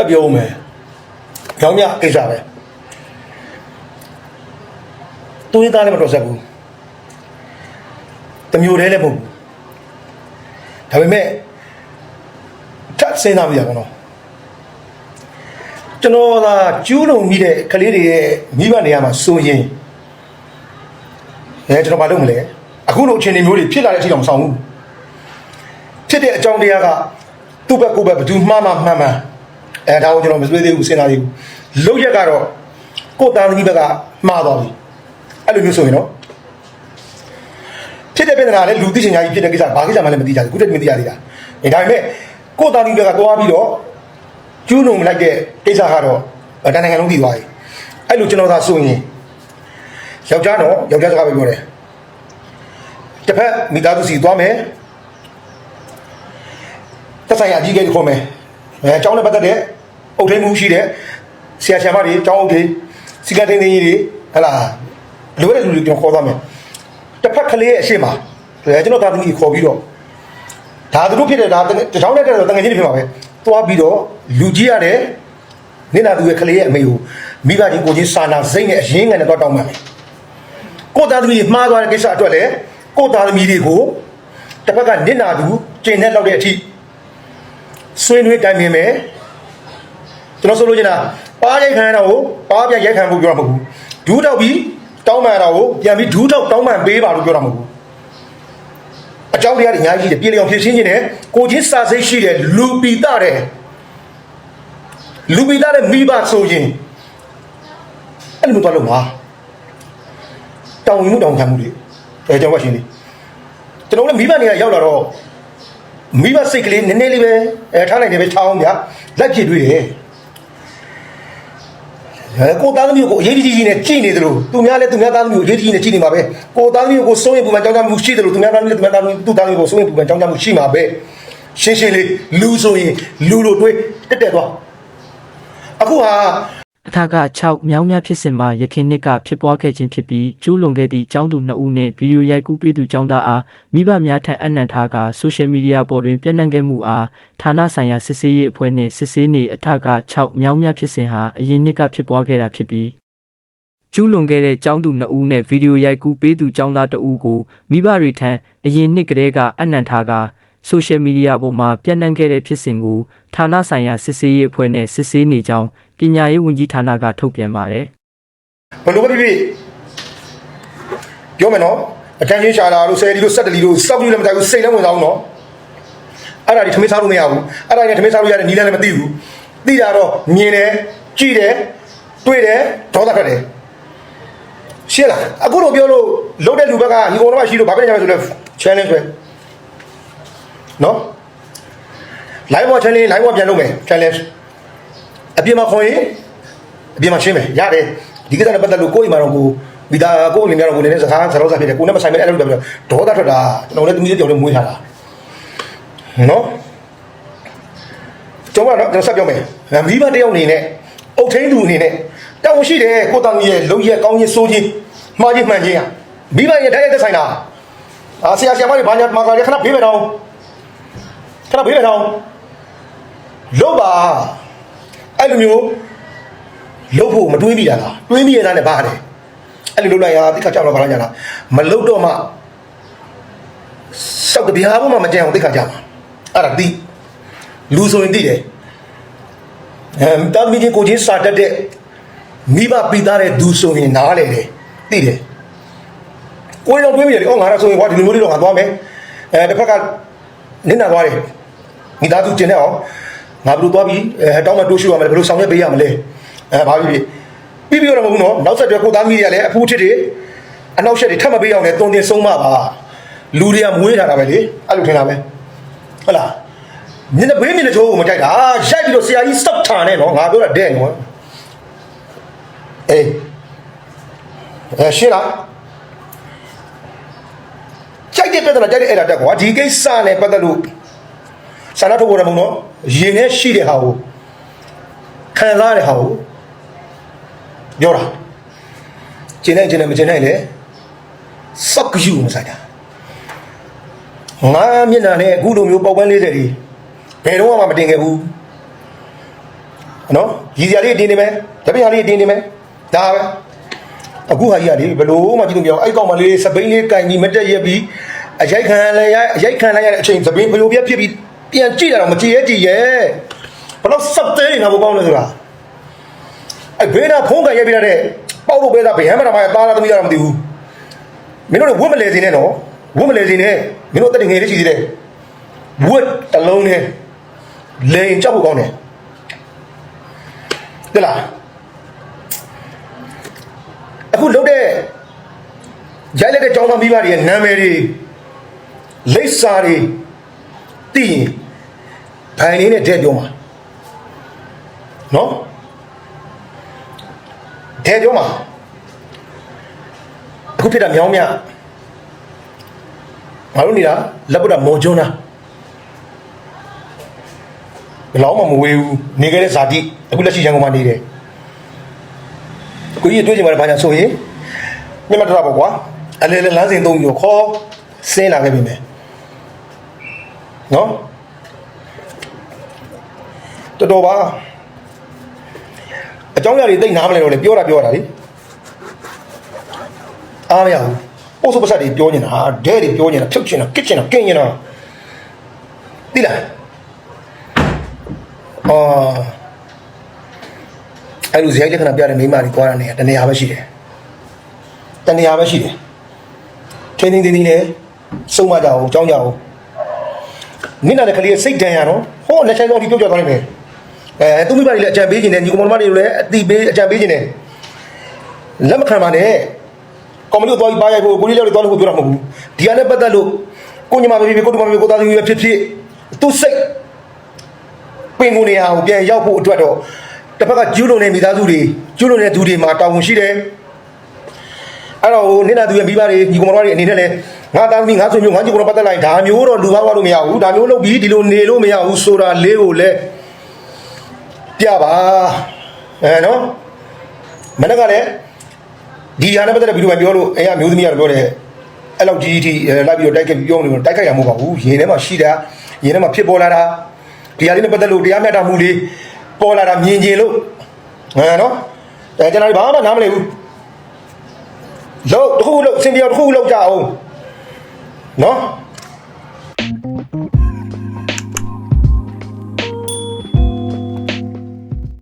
ထပ်ပြောဦးမယ်။ကြောင်းမြကိစ္စပဲ။သူရင်းသားလည်းမတော်ဆက်ဘူး။တမျိုးတည်းလည်းမဟုတ်ဘူး။ဒါပေမဲ့ထပ်စဉ်းစားမိရပါတော့။ကျွန်တော်သာကျူးလွန်မိတဲ့ကလေးတွေရဲ့မိဘနေရာမှာဆိုရင်အဲကျွန်တော်မလုပ်မလဲအခုလိုအခြေအနေမျိုးတွေဖြစ်လာတဲ့အချိန်တော့မဆောင်ဘူးဖြစ်တဲ့အကြောင်းတရားကသူ့ဘက်ကိုယ့်ဘက်ဘယ်သူမှားမှမှန်မှန် အဲဒါကိုကျွန်တော်မစွေးသေးဘူးစဉ်းစားသေးဘူးလောက်ရက်ကတော့ကိုယ့်သားသမီးဘက်ကမှားသွားပြီအဲ့လိုမျိုးဆိုရင်တော့ဖြစ်တဲ့ပြဿနာလည်းလူသိချင်ကြကြီးဖြစ်တဲ့ကိစ္စဘာကိစ္စမှလည်းမသိကြဘူးခုတည်းမသိကြသေးတာဒါပေမဲ့ကိုယ့်သားသမီးဘက်ကသွားပြီးတော့ကျူးလွန်လိုက်တဲ့ကိစ္စကတော့တန်နိုင်ငံလုံးသိသွားပြီအဲ့လိုကျွန်တော်သာဆိုရင်ယောက်ျားတော့ယောက်ျားစကားပဲပြောတယ်တစ်ဖက်မိသားစုစီသွားမယ်တက်ဆိုင်ရာအကြီးအကဲတွေခေါ်မယ် အဲအကြောင်းနဲ့ပတ်သက်တဲ့အုပ်ထိန်းမှုရှိတဲ့ဆရာဆရာမတွေအကြောင်းအုပ်တွေစီကတင်းတင်းကြီးတွေဟလာလိုတဲ့လူတွေကျွန်တော်ခေါ်သွားမယ်တစ်ဖက်ကလေးရဲ့အရှိမအဲကျွန်တော်သားသမီးကြီးခေါ်ပြီးတော့ဒါသူတို့ဖြစ်တဲ့ဒါတချောင်းနဲ့တဲ့တော့တငယ်ချင်းတွေဖြစ်မှာပဲသွားပြီးတော့လူကြီးရတယ်နေနာသူရဲ့ကလေးရဲ့အမေကိုမိဘချင်းကိုချင်းစာနာစိတ်နဲ့အရင်းငယ်နဲ့တော့တောင်းပန်တယ်ကိုသားသမီးမှားသွားတဲ့ကိစ္စအတွက်လည်းကိုသားသမီးတွေကိုတစ်ဖက်ကနစ်နာသူကျင့်တဲ့လောက်တဲ့အထိ ဆွေးနွေးတိုင်ပင်မယ်ကျွန်တော်ဆိုလို့ချင်တာပါးရိုက်ခံရတာကိုပါးပြရိုက်ခံဖို့ပြောတာမဟုတ်ဘူးဒူးထောက်ပြီးတောင်းပန်ရတာကိုပြန်ပြီးဒူးထောက်တောင်းပန်ပေးပါလို့ပြောတာမဟုတ်ဘူးအကြောင်းတရားတွေအများကြီးရှိတယ်ပြည်လျောင်ဖြစ်ရှင်းခြင်းနဲ့ကိုချင်းစာစိတ်ရှိတဲ့လူပီတာတဲ့လူပီတာတဲ့မိဘဆိုရင်အဲ့လိုမျိုးသွားလို့ပါတောင်းဝင်မှုတောင်းခံမှုတွေအဲကျွန်တော်ကရှင်းနေကျွန်တော်လည်းမိဘနေရာရောက်လာတော့ မိဘစိတ်ကလေးနည်းနည်းလေးပဲအဲထားလိုက်တယ်ပဲထားအောင်ဗျာလက်ဖြစ်တွေ့တယ်အဲကိုသားသမီးကိုအရေးကြီးကြီးနဲ့ကြည်နေတယ်လို့သူများလည်းသူများသားသမီးကိုအရေးကြီးကြီးနဲ့ကြည်နေမှာပဲကိုသားသမီးကိုစိုးရင်ပူပန်ကြောင်းကြမှုရှိတယ်လို့သူများသားသမီးလည်းသူများသားသမီးသူ့သားသမီးကိုစိုးရင်ပူပန်ကြောင်းကြမှုရှိမှာပဲရှင်းရှင်းလေးလူဆိုရင်လူလိုတွေးတက်တက်သွားအခုဟာ အထက6မြောင်းများဖြစ်စဉ်မှာရခင်နှစ်ကဖြစ်ပွားခဲ့ခြင်းဖြစ်ပြီးကျူးလွန်ခဲ့သည့်ចောင်းသူ2ဦးနှင့်ဗီဒီယိုရိုက်ကူးပေးသူចောင်းသားအားမိဘများထံအနံ့ထားကဆိုရှယ်မီဒီယာပေါ်တွင်ပြန့်နှံ့ခဲ့မှုအားဌာနဆိုင်ရာစစ်ဆေးရေးအဖွဲ့နှင့်စစ်ဆေးနေအထက6မြောင်းများဖြစ်စဉ်ဟာအရင်နှစ်ကဖြစ်ပွားခဲ့တာဖြစ်ပြီးကျူးလွန်ခဲ့တဲ့ចောင်းသူ2ဦးနဲ့ဗီဒီယိုရိုက်ကူးပေးသူចောင်းသား2ဦးကိုမိဘတွေထံအရင်နှစ်ကတည်းကအနံ့ထားကဆိုရှယ်မီဒီယာပေါ်မှာပြန့်နှံ့ခဲ့တဲ့ဖြစ်စဉ်ကိုဌာနဆိုင်ရာစစ်ဆေးရေးအဖွဲ့နဲ့စစ်ဆေးနေကြောင်း ပညာရေးဝန်ကြီးဌာနကထုတ်ပြန်ပါတယ်ဘယ်လိုပဲဖြစ်ဖြစ်ပြောမယ်နော်အတန်းချင်းရှာလာလို့ဆယ်ဒီလို့ဆက်တလီလို့စောက်ပြီးလည်းမတိုင်ဘူးစိတ်လည်းဝင်သွားဘူးနော်အဲ့ဒါဒီထမင်းစားလို့မရဘူးအဲ့ဒါနဲ့ထမင်းစားလို့ရတဲ့နီးလည်းမသိဘူးသိတာတော့မြင်တယ်ကြည့်တယ်တွေ့တယ်ဒေါသထွက်တယ်ရှင်းလားအခုတော့ပြောလို့လုံးတဲ့လူဘက်ကညီကောင်တော့ရှိလို့ဘာဖြစ်နေကြလဲဆိုလဲ challenge ပဲနော် live watch challenge live watch ပြန်လုပ်မယ် challenge အပြင်မှာခေါ်ရင်အပြင်မှာရှင်းမယ်ရတယ်ဒီကိစ္စနဲ့ပတ်သက်လို့ကိုယ့်အိမ်မှာတော့ကိုမိသားကိုယ့်အနေနဲ့တော့ကိုလည်းစကားစရောစားဖြစ်တယ်ကိုနဲ့မဆိုင်မဲ့အဲ့လိုပဲပြောဒေါသထွက်တာကျွန်တော်လည်းသူမျိုးကြောင့်လည်းမွေးထားတာနော်ကျွန်တော်ကတော့ကျွန်တော်ဆက်ပြောမယ်မိဘတယောက်အနေနဲ့အုတ်ထင်းသူအနေနဲ့တောင်းရှိတယ်ကိုတောင်းရဲ့လုံရဲ့ကောင်းချင်းစိုးချင်းမှားချင်းမှန်ချင်းอ่ะမိဘရဲ့တိုက်ရိုက်သက်ဆိုင်တာအာဆရာဆရာမတွေဘာညာမှာကလည်းခဏဘေးပဲတော့ခဏဘေးပဲတော့လို့ပါ အဲ့လိုမျိုးလုပ်ဖို့မတွေးမိတာလားတွေးမိရတာနဲ့ဘာလဲအဲ့လိုလုပ်လိုက်ရတိခါကြောက်တော့ဘာလို့ညာလားမလုပ်တော့မှစောက်တပြားမှမကြံအောင်တိခါကြမှာအဲ့ဒါတိလူဆိုရင်တိတယ်အဲတာမီချင်းကိုချင်းစာတက်တဲ့မိဘပိသားတဲ့သူဆိုရင်နားလေတယ်တိတယ်ကိုယ်တော့တွေးမိတယ်ဩငါတော့ဆိုရင်ဟောဒီလိုမျိုးလေးတော့ငါသွားမယ်အဲတစ်ဖက်ကနင်းနာသွားတယ်မိသားစုကျင်တဲ့အောင် ငါဘယ်လိုသွားပြီးအဲတောင်းမတိုးရှိရမလဲဘယ်လိုဆောင်ရွက်ပေးရမလဲအဲဘာဖြစ်ဖြစ်ပြီးပြီးတော့မဟုတ်ဘူးနော်နောက်ဆက်တွဲကိုသားမိတွေကလည်းအဖူးချစ်တွေအနောက်ရှက်တွေထပ်မပေးအောင်လဲတုံတင်ဆုံးမပါလူတွေကမွေးထားတာပဲလေအဲ့လိုထင်တာပဲဟုတ်လားမျက်နှာဘေးမျက်နှာချိုးကိုမကြိုက်တာရိုက်ပြီးတော့ဆရာကြီးစောက်ထားနေနော်ငါပြောတာတဲ့နော်အေးအဲရှင်းလားကြိုက်တဲ့ပြဿနာကြိုက်တဲ့အဲ့ဒါတက်ကွာဒီကိစ္စနဲ့ပတ်သက်လို့ ဆန္ဒထုတ်ပေါ်တယ်မဟုတ်နော်ရင်ထဲရှိတဲ့ဟာကိုခံစားရတဲ့ဟာကိုပြောတာကျင်နိုင်ကျင်နိုင်မကျင်နိုင်လေစောက်ယူမဆိုင်တာငါမျက်နှာနဲ့အခုလိုမျိုးပေါက်ပန်း40တွေဘယ်တော့မှမတင်ခဲ့ဘူးနော်ရည်စရာလေးတင်းနေမယ်တပည့်ဟာလေးတင်းနေမယ်ဒါပဲအခုဟာကြီးကလေဘလို့မှကြည့်လို့မရအောင်အဲ့ကောင်မလေးစပိန်လေးကန်ကြီးမတက်ရက်ပြီးအရိုက်ခံလိုက်ရအရိုက်ခံလိုက်ရတဲ့အချိန်စပိန်ဘလို့ပြဖြစ်ပြီး ပြန်ကြည့်တာတော့မကြည့်ရဲကြည့်ရဲဘလို့စက်သေးနေတာဘကောင်းလဲဆိုတာအဲ့ဘေးနာဖုံးကန်ရက်ပြီးတဲ့ပေါက်လို့ပဲသားဗျမ်းမတော်မှာတားလာသမီးရတော့မသိဘူးမင်းတို့ဝတ်မလဲစင်းနဲ့နော်ဝတ်မလဲစင်းနဲ့မင်းတို့တက်ငယ်လေးရှိသေးတယ်ဝတ်တစ်လုံးနဲ့လိန်ကြောက်ဖို့ကောင်းတယ်တဲ့လားအခုလုတ်တဲ့ရိုက်လိုက်တဲ့ចောင်းသားမိဘတွေရဲ့နာမည်တွေလိပ်စာတွေသိရင် ဘိုင်လေးနဲ့တဲ့ပြောမှာနော်တဲ့ပြောမှာအခုဖြစ်တာမြောင်းမြငါတို့နေတာလက်ပတာမော်ကျွန်းလားဘယ်လောက်မှမဝေးဘူးနေခဲ့တဲ့ဇာတိအခုလက်ရှိရန်ကုန်မှာနေတယ်ကိုကြီးတွေးကြည့်မှာဘာညာဆိုရင်မြတ်မတော်ပါကွာအလဲလဲလမ်းစဉ်သုံးပြီးတော့ခေါ်ဆင်းလာခဲ့ပြီမယ်နော် တော်တော်ပါအကြောင်းအရာတွေသိနားမလဲတော့လေပြောတာပြောတာလေအားမရဘူးပို့စပစတ်တွေပြောနေတာဒဲတွေပြောနေတာဖြုတ်ချင်တာကစ်ချင်တာကင်းချင်တာသိလားအော်အဲ့လိုဇယိုက်လက္ခဏာပြတဲ့မိန်းမတွေကြွားတာနေတနေရာပဲရှိတယ်တနေရာပဲရှိတယ်ထင်းထင်းတင်းတင်းနဲ့စုံမကြအောင်ကြောင်းကြအောင်နိနာတဲ့ကလေးစိတ်တန်ရတော့ဟိုလက်ချိုင်းတော့ဒီပြုတ်ကြသွားနိုင်တယ် အဲသူမိဘတွေလည်းအကြံပေးခြင်းနဲ့ညီကောင်မတွေလည်းအတိပေးအကြံပေးခြင်းနဲ့လက်မခံပါနဲ့ကော်မတီကိုသွားပြီးပါရိုက်ဖို့ကိုလေးလေးတွေသွားလို့ပြောတာမဟုတ်ဘူးဒီကနေ့ပတ်သက်လို့ကိုညီမပဲဖြစ်ဖြစ်ကိုတူမပဲကိုသားသမီးပဲဖြစ်ဖြစ်သူစိတ်ပင်ကိုနေရာကိုပြန်ရောက်ဖို့အတွက်တော့တစ်ဖက်ကကျူးလွန်နေမိသားစုတွေကျူးလွန်တဲ့သူတွေမှာတာဝန်ရှိတယ်အဲ့တော့ဟိုနေ့နာသူရဲ့မိဘတွေညီကောင်မတွေအနေနဲ့လည်းငါသားသမီးငါဆွေမျိုးငါညီကောင်ပတ်သက်လိုက်ဒါမျိုးတော့လူဘာဝလို့မရဘူးဒါမျိုးလုပ်ပြီးဒီလိုနေလို့မရဘူးဆိုတာလေးကိုလည်း ပြပါအဲနော်မနေ့ကလည်းဒီဟာနဲ့ပတ်သက်တဲ့ဗီဒီယိုမှာပြောလို့အဲအမျိုးသမီးကတော့ပြောတယ်အဲ့လောက်ကြီးကြီးလိုက်ပြီးတော့တိုက်ခိုက်ပြောနေလို့တိုက်ခိုက်ရမှာမဟုတ်ပါဘူးရင်ထဲမှာရှိတာရင်ထဲမှာဖြစ်ပေါ်လာတာဒီဟာလေးနဲ့ပတ်သက်လို့တရားမျှတမှုလေးပေါ်လာတာမြင်ကျင်လို့ဟမ်နော်အဲကျွန်တော်ဘာမှနားမလည်ဘူးလို့တစ်ခုလို့စင်ပြောတစ်ခုလောက်ကြအောင်နော်